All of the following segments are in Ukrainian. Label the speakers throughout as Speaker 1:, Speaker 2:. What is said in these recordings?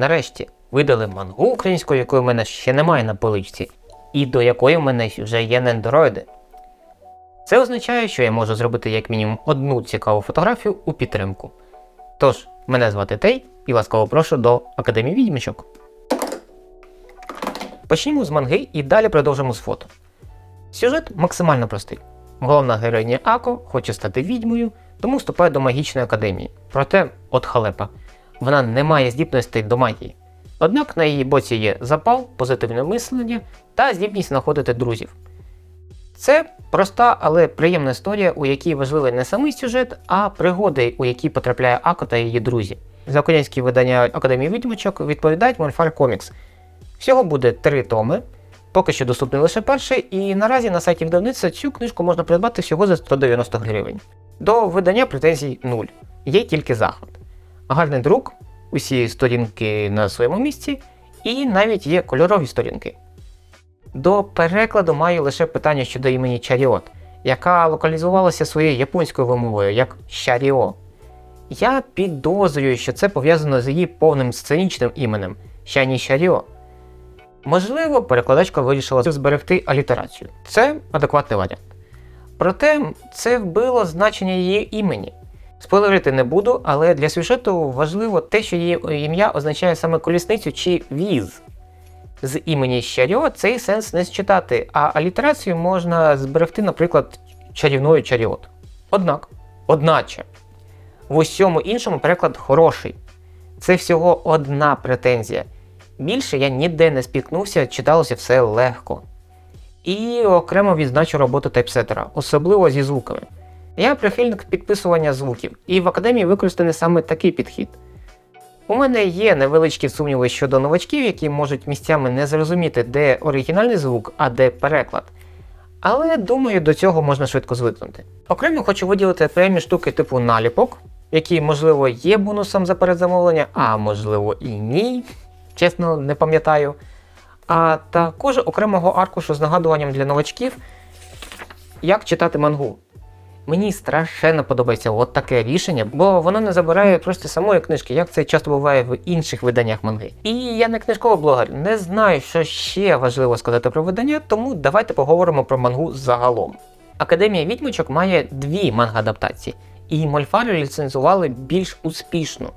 Speaker 1: Нарешті видали мангу українською, якої в мене ще немає на поличці, і до якої в мене вже є нендороїди. Це означає, що я можу зробити як мінімум одну цікаву фотографію у підтримку. Тож, мене звати Тей і ласкаво прошу до Академії відьмичок. Почнімо з манги і далі продовжимо з фото. Сюжет максимально простий. Головна героїня Ако хоче стати відьмою, тому вступає до магічної академії. Проте, от халепа, вона не має здібностей до магії. Однак на її боці є запал, позитивне мислення та здібність знаходити друзів. Це проста, але приємна історія, у якій важливий не самий сюжет, а пригоди, у які потрапляє Ако та її друзі. За українські видання Академії відьмачок відповідають Мольфар Комікс. Всього буде три томи. Поки що доступний лише перший, і наразі на сайті видавництва цю книжку можна придбати всього за 190 гривень. До видання претензій нуль. Є тільки захват. Гарний друк, усі сторінки на своєму місці, і навіть є кольорові сторінки. До перекладу маю лише питання щодо імені Чаріот, яка локалізувалася своєю японською вимовою як Шаріо. Я підозрюю, що це пов'язано з її повним сценічним іменем Шані Шаріо. Можливо, перекладачка вирішила зберегти алітерацію. Це адекватний варіант. Проте це вбило значення її імені. Спойлерити не буду, але для сюжету важливо те, що її ім'я означає саме колісницю чи віз. З імені Щарьо цей сенс не считати, а алітерацію можна зберегти, наприклад, чарівною чаріот. Однак, одначе, в усьому іншому переклад хороший. Це всього одна претензія. Більше я ніде не спіткнувся, читалося все легко. І окремо відзначу роботу тайпсетера, особливо зі звуками. Я прихильник підписування звуків, і в академії використаний саме такий підхід. У мене є невеличкі сумніви щодо новачків, які можуть місцями не зрозуміти, де оригінальний звук, а де переклад. Але думаю, до цього можна швидко звикнути. Окремо хочу виділити окремі штуки типу наліпок, які, можливо, є бонусом за передзамовлення, а можливо і ні. Чесно, не пам'ятаю. А також окремого аркушу з нагадуванням для новачків, як читати мангу. Мені страшенно подобається от таке рішення, бо воно не забирає просто самої книжки, як це часто буває в інших виданнях манги. І я не книжковий блогер, не знаю, що ще важливо сказати про видання, тому давайте поговоримо про мангу загалом. Академія відьмочок має дві манга-адаптації, і мольфари ліцензували більш успішно.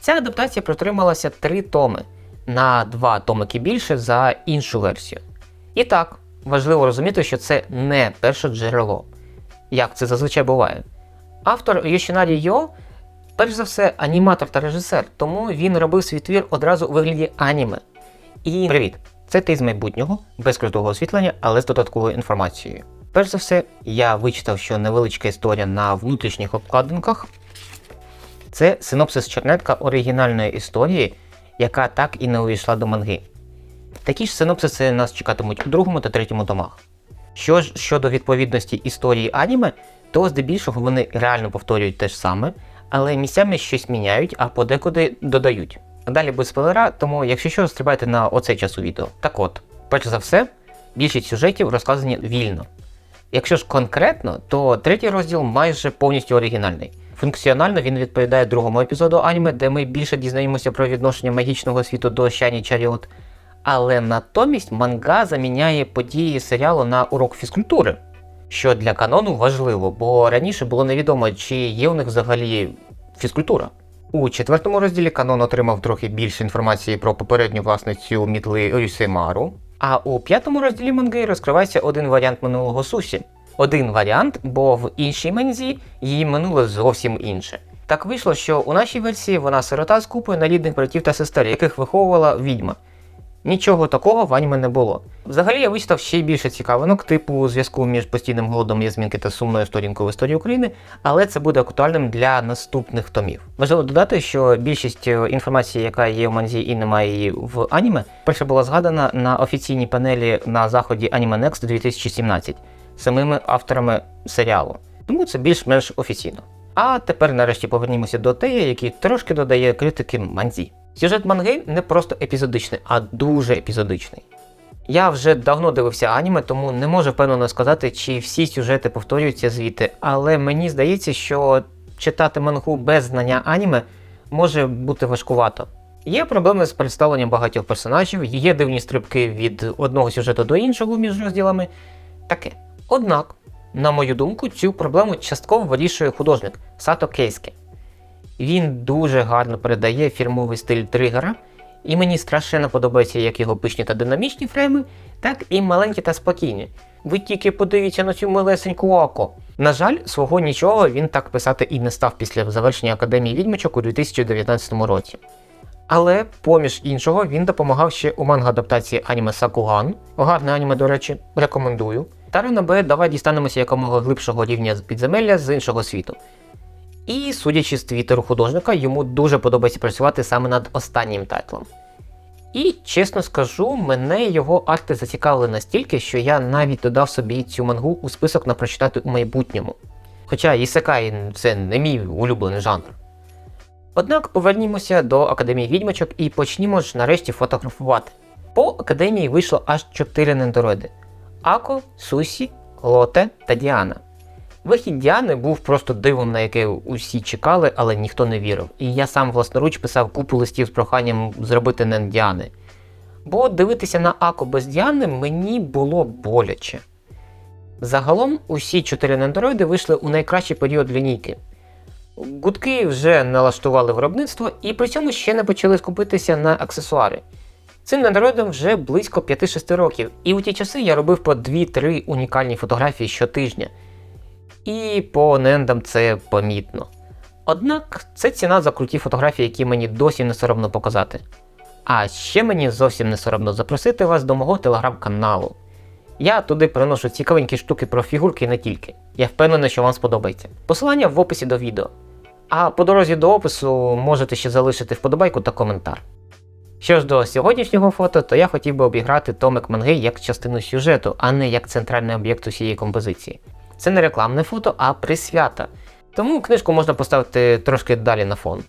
Speaker 1: Ця адаптація протрималася три томи на два томики більше за іншу версію. І так, важливо розуміти, що це не перше джерело як це зазвичай буває. Автор Йошінарі Йо, перш за все, аніматор та режисер, тому він робив свій твір одразу у вигляді аніме. І привіт! Це ти з майбутнього, без крутого освітлення, але з додатковою інформацією. Перш за все, я вичитав, що невеличка історія на внутрішніх обкладинках це синопсис чернетка оригінальної історії, яка так і не увійшла до манги. Такі ж синопсиси нас чекатимуть у другому та третьому томах. Що ж щодо відповідності історії аніме, то здебільшого вони реально повторюють те ж саме, але місцями щось міняють, а подекуди додають. Далі без спойлера, тому якщо що, стрибайте на оцей час у відео. Так от, перш за все, більшість сюжетів розказані вільно. Якщо ж конкретно, то третій розділ майже повністю оригінальний. Функціонально він відповідає другому епізоду аніме, де ми більше дізнаємося про відношення магічного світу до Шані Чаріот. Але натомість манга заміняє події серіалу на урок фізкультури, що для канону важливо, бо раніше було невідомо, чи є у них взагалі фізкультура. У четвертому розділі канон отримав трохи більше інформації про попередню власницю мітли Рюсемару, а у п'ятому розділі манги розкривається один варіант минулого Сусі. Один варіант, бо в іншій манзі її минуле зовсім інше. Так вийшло, що у нашій версії вона сирота з купою нарідних братів та сестер, яких виховувала відьма. Нічого такого в аніме не було. Взагалі я вичитав ще більше цікавинок, типу зв'язку між постійним голодом Язмінки та сумною сторінкою в історії України, але це буде актуальним для наступних томів. Важливо додати, що більшість е, інформації, яка є в манзі і немає її в аніме, перша була згадана на офіційній панелі на заході Anime Next 2017 самими авторами серіалу. Тому це більш-менш офіційно. А тепер нарешті повернімося до Тея, який трошки додає критики манзі. Сюжет манги не просто епізодичний, а дуже епізодичний. Я вже давно дивився аніме, тому не можу впевнено сказати, чи всі сюжети повторюються звідти, але мені здається, що читати мангу без знання аніме може бути важкувато. Є проблеми з представленням багатьох персонажів, є дивні стрибки від одного сюжету до іншого між розділами. Таке. Однак, на мою думку, цю проблему частково вирішує художник Сато Кейске. Він дуже гарно передає фірмовий стиль тригера, і мені страшенно подобається як його пишні та динамічні фрейми, так і маленькі та спокійні. Ви тільки подивіться на цю милесеньку око. На жаль, свого нічого він так писати і не став після завершення Академії відьмачок у 2019 році. Але, поміж іншого, він допомагав ще у манга-адаптації аніме Сакуган. Гарне аніме, до речі, рекомендую. Та Ренабе, давай дістанемося якомога глибшого рівня з підземелля з іншого світу. І, судячи з твіттеру художника, йому дуже подобається працювати саме над останнім тайтлом. І чесно скажу, мене його арти зацікавили настільки, що я навіть додав собі цю мангу у список на прочитати у майбутньому. Хоча Ісекай це не мій улюблений жанр. Однак повернімося до Академії відьмачок і почнімо ж нарешті фотографувати. По академії вийшло аж 4 нендороїди: Ако, Сусі, Лоте та Діана. Вихід Діани був просто дивом, на яке усі чекали, але ніхто не вірив. І я сам власноруч писав купу листів з проханням зробити нен Діани. Бо дивитися на Ако без Діани мені було боляче. Загалом усі чотири нендороїди вийшли у найкращий період лінійки. Гудки вже налаштували виробництво і при цьому ще не почали скупитися на аксесуари. Цим нендороїдам вже близько 5-6 років, і у ті часи я робив по 2-3 унікальні фотографії щотижня. І по нендам це помітно. Однак це ціна за круті фотографії, які мені досі не соромно показати. А ще мені зовсім не соромно запросити вас до мого телеграм-каналу. Я туди приношу цікавенькі штуки про фігурки і не тільки. Я впевнений, що вам сподобається. Посилання в описі до відео. А по дорозі до опису можете ще залишити вподобайку та коментар. Що ж до сьогоднішнього фото, то я хотів би обіграти томик манги як частину сюжету, а не як центральний об'єкт усієї композиції. Це не рекламне фото, а присвята. Тому книжку можна поставити трошки далі на фон.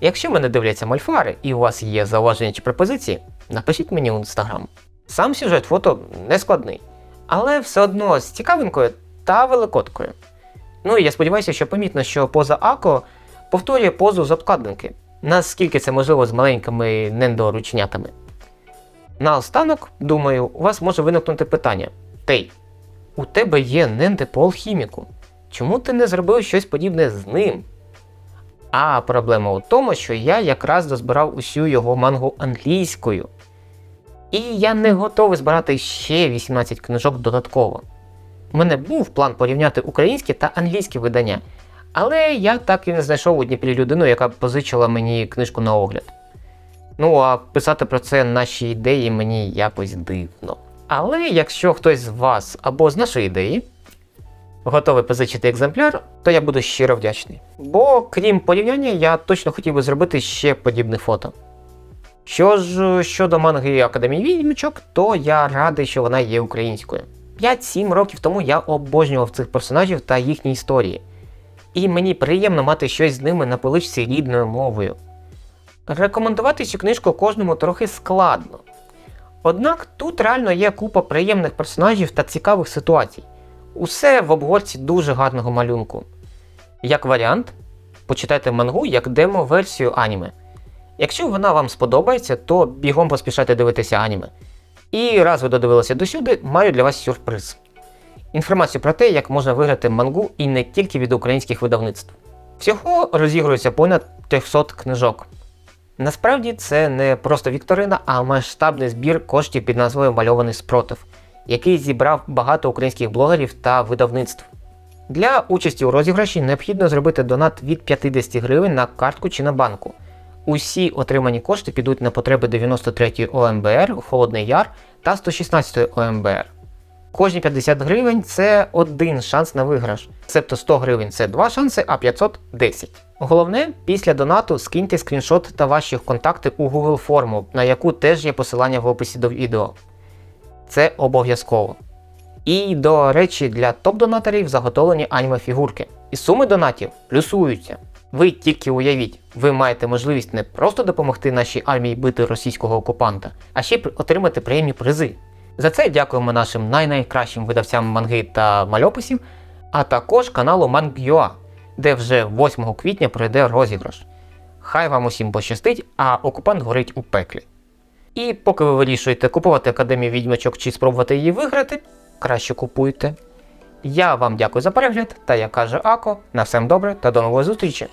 Speaker 1: Якщо мене дивляться мальфари і у вас є зауваження чи пропозиції, напишіть мені у інстаграм. Сам сюжет фото не складний, але все одно з цікавинкою та великоткою. Ну і я сподіваюся, що помітно, що поза Ако повторює позу з обкладинки, наскільки це можливо з маленькими нендоручнятами. Наостанок, думаю, у вас може виникнути питання: Тей, у тебе є ненде по алхіміку. Чому ти не зробив щось подібне з ним? А проблема у тому, що я якраз дозбирав усю його мангу англійською. І я не готовий збирати ще 18 книжок додатково. У мене був план порівняти українське та англійське видання, але я так і не знайшов у Дніпрі людину, яка позичила мені книжку на огляд. Ну а писати про це наші ідеї мені якось дивно. Але якщо хтось з вас або з нашої ідеї готовий позичити екземпляр, то я буду щиро вдячний. Бо крім порівняння, я точно хотів би зробити ще подібне фото. Що ж щодо манги Академії відьмічок, то я радий, що вона є українською. 5-7 років тому я обожнював цих персонажів та їхні історії. І мені приємно мати щось з ними на поличці рідною мовою. Рекомендувати цю книжку кожному трохи складно. Однак тут реально є купа приємних персонажів та цікавих ситуацій. Усе в обгорці дуже гарного малюнку. Як варіант, почитайте мангу як демо-версію аніме. Якщо вона вам сподобається, то бігом поспішайте дивитися аніме. І раз ви додивилися досюди, маю для вас сюрприз. Інформацію про те, як можна виграти мангу і не тільки від українських видавництв. Всього розігрується понад 300 книжок. Насправді це не просто вікторина, а масштабний збір коштів під назвою Мальований спротив, який зібрав багато українських блогерів та видавництв. Для участі у розіграші необхідно зробити донат від 50 гривень на картку чи на банку. Усі отримані кошти підуть на потреби 93-ї ОМБР, Холодний Яр та 116-ї ОМБР. Кожні 50 гривень це один шанс на виграш, себто 100 гривень це 2 шанси, а 500 10. Головне, після донату скиньте скріншот та ваші контакти у Google форму, на яку теж є посилання в описі до відео. Це обов'язково. І, до речі, для топ-донаторів заготовлені аніме фігурки. І суми донатів плюсуються. Ви тільки уявіть, ви маєте можливість не просто допомогти нашій армії бити російського окупанта, а ще й отримати приємні призи. За це дякуємо нашим най-найкращим видавцям манги та мальописів, а також каналу Mangua, де вже 8 квітня пройде розіграш. Хай вам усім пощастить, а окупант горить у пеклі. І поки ви вирішуєте купувати Академію відьмачок чи спробувати її виграти, краще купуйте. Я вам дякую за перегляд, та як каже Ако, на всем добре та до нової зустрічі!